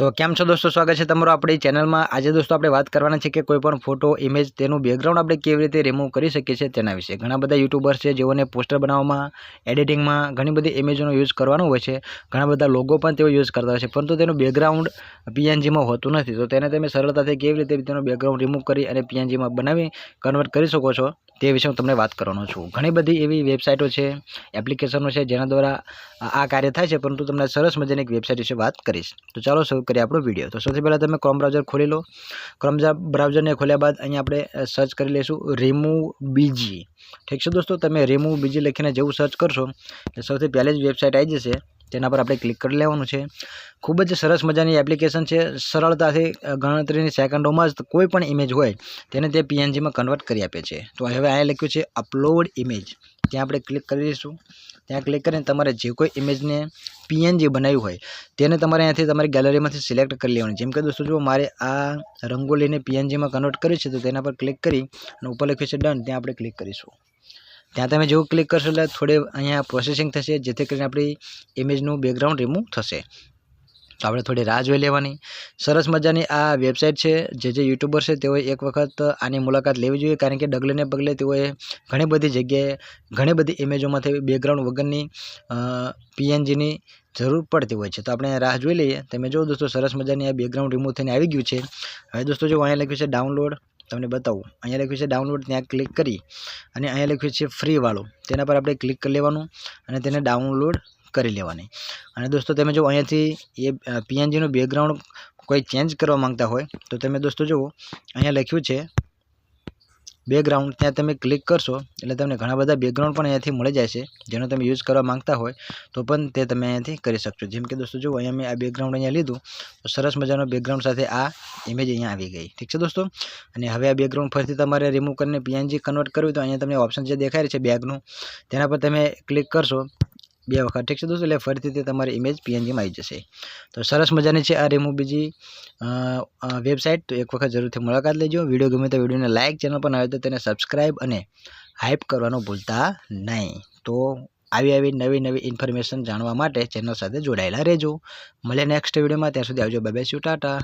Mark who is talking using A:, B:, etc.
A: તો કેમ છો દોસ્તો? સ્વાગત છે તમારું આપણી ચેનલમાં. આજે દોસ્તો આપણે વાત કરવાના છે કે કોઈ પણ ફોટો ઇમેજ તેનું બેકગ્રાઉન્ડ આપણે કેવી રીતે રિમૂવ કરી શકીએ છીએ તેના વિશે. ઘણા બધા યુટ્યુબર્સ છે જેઓને પોસ્ટર બનાવવામાં એડિટિંગમાં ઘણી બધી ઇમેજોનો યુઝ કરવાનો હોય છે. ઘણા બધા લોગો પણ તેઓ યુઝ કરતા હોય છે. પરંતુ તેનું બેકગ્રાઉન્ડ પીએનજીમાં હોતું નથી. તો તેને તમે સરળતાથી કેવી રીતે તેનું બેકગ્રાઉન્ડ રિમૂવ કરી અને પીએનજીમાં બનાવી કન્વર્ટ કરી શકો છો તે વિશે હું તમને વાત કરવાનો છું. ઘણી બધી એવી વેબસાઇટો છે એપ્લિકેશનો છે જેના દ્વારા આ કાર્ય થાય છે. પરંતુ તમને સરસ મજાની એક વેબસાઇટ વિશે વાત કરીશ. તો ચાલો શરૂ કરીએ આપણો વીડિયો. તો સૌથી પહેલાં તમે ક્રોમ બ્રાઉઝર ખોલી લો. ક્રોમ બ્રાઉઝરને ખોલ્યા બાદ અહીંયા આપણે સર્ચ કરી લઈશું. રિમૂવ બીજી. ઠીક છે દોસ્તો? તમે રિમૂવ બીજી લખીને જેવું સર્ચ કરશો એ સૌથી પહેલી જ વેબસાઇટ આવી જશે. તેના પર આપણે ક્લિક કરી લેવાનું છે. ખૂબ જ સરસ મજાની એપ્લિકેશન છે. સરળતાથી ગણતરીની સેકન્ડોમાં જ કોઈ પણ ઇમેજ હોય, તેને તે પીએનજીમાં કન્વર્ટ કરી આપે છે. તો હવે અહીંયા લખ્યું છે અપલોડ ઇમેજ ત્યાં આપણે ક્લિક કરી દઈશું. ત્યાં ક્લિક કરીને તમારે જે કોઈ ઇમેજને પીએનજી બનાવ્યું હોય, તેને તમારે અહીંયાથી તમારી ગેલેરીમાંથી સિલેક્ટ કરી લેવાની. જેમ કે દોસ્તો, જો મારે આ રંગોલીને પીએનજીમાં કન્વર્ટ કર્યું છે, તો તેના પર ક્લિક કરી અને ઉપર લખ્યું છે ડન ત્યાં આપણે ક્લિક કરીશું. ત્યાં તમે જેવું ક્લિક કરશો એટલે થોડે અહીંયા પ્રોસેસિંગ થશે, જેથી કરીને આપણી ઇમેજનું બેકગ્રાઉન્ડ રિમૂવ થશે. તો આપણે થોડી રાહ જોઈ લેવાની. સરસ મજાની આ વેબસાઇટ છે, જે જે યુટ્યુબર છે તેઓએ એક વખત આની મુલાકાત લેવી જોઈએ, કારણ કે ડગલેને પગલે તેઓએ ઘણી બધી જગ્યાએ ઘણી બધી ઇમેજોમાંથી બેકગ્રાઉન્ડ વગરની પીએનજીની જરૂર પડતી હોય છે. તો આપણે રાહ જોઈ લઈએ. તમે જો દોસ્તો, સરસ મજાની આ બેકગ્રાઉન્ડ રિમૂવ થઈને આવી ગયું છે. હવે દોસ્તો, જો અહીંયા લખ્યું છે ડાઉનલોડ તમને બતાવું. અહીંયા લખ્યું છે ડાઉનલોડ ત્યાં ક્લિક કરી અને અહીંયા લખ્યું છે ફ્રીવાળું તેના પર આપણે ક્લિક કરી લેવાનું અને તેને ડાઉનલોડ કરી લેવાની. અને દોસ્તો, તમે જો અહીંયાથી એ પીએનજીનું બેકગ્રાઉન્ડ કોઈ ચેન્જ કરવા માંગતા હોય, તો તમે દોસ્તો જુઓ, અહીંયા લખ્યું છે બેકગ્રાઉન્ડ ત્યાં તમે ક્લિક કરશો, એટલે તમને ઘણા બધા બેકગ્રાઉન્ડ પણ અહીંયાથી મળી જાય છે જેનો તમે યુઝ કરવા માંગતા હોય, તો પણ તે તમે અહીંયાથી કરી શકશો. જેમ કે દોસ્તો જુઓ, અહીંયા મેં આ બેકગ્રાઉન્ડ અહીંયા લીધું, તો સરસ મજાનો બેકગ્રાઉન્ડ સાથે આ ઇમેજ અહીંયા આવી ગઈ. ઠીક છે દોસ્તો? અને હવે આ બેકગ્રાઉન્ડ ફરીથી તમારે રિમૂવ કરીને પીએનજી કન્વર્ટ કરવી તો અહીંયા તમને ઓપ્શન જે દેખાય છે બેગનું તેના પર તમે ક્લિક કરશો બે વખત, ઠીક છે દોસ્તો? એટલે ફરીથી તે તમારી ઇમેજ પીએનજીમાં આવી જશે. તો સરસ મજાની છે આ રેમો બીજી વેબસાઇટ તો એક વખત જરૂરથી મુલાકાત લેજો. વીડિયો ગમે તો વિડીયોને લાઇક ચેનલ પર આવે તો તેને સબસ્ક્રાઇબ અને હાઇપ કરવાનું ભૂલતા નહીં. તો આવી આવી નવી નવી ઇન્ફોર્મેશન જાણવા માટે ચેનલ સાથે જોડાયેલા રહેજો. મળે નેક્સ્ટ વિડીયોમાં ત્યાં સુધી આવજો. બાય ટાટા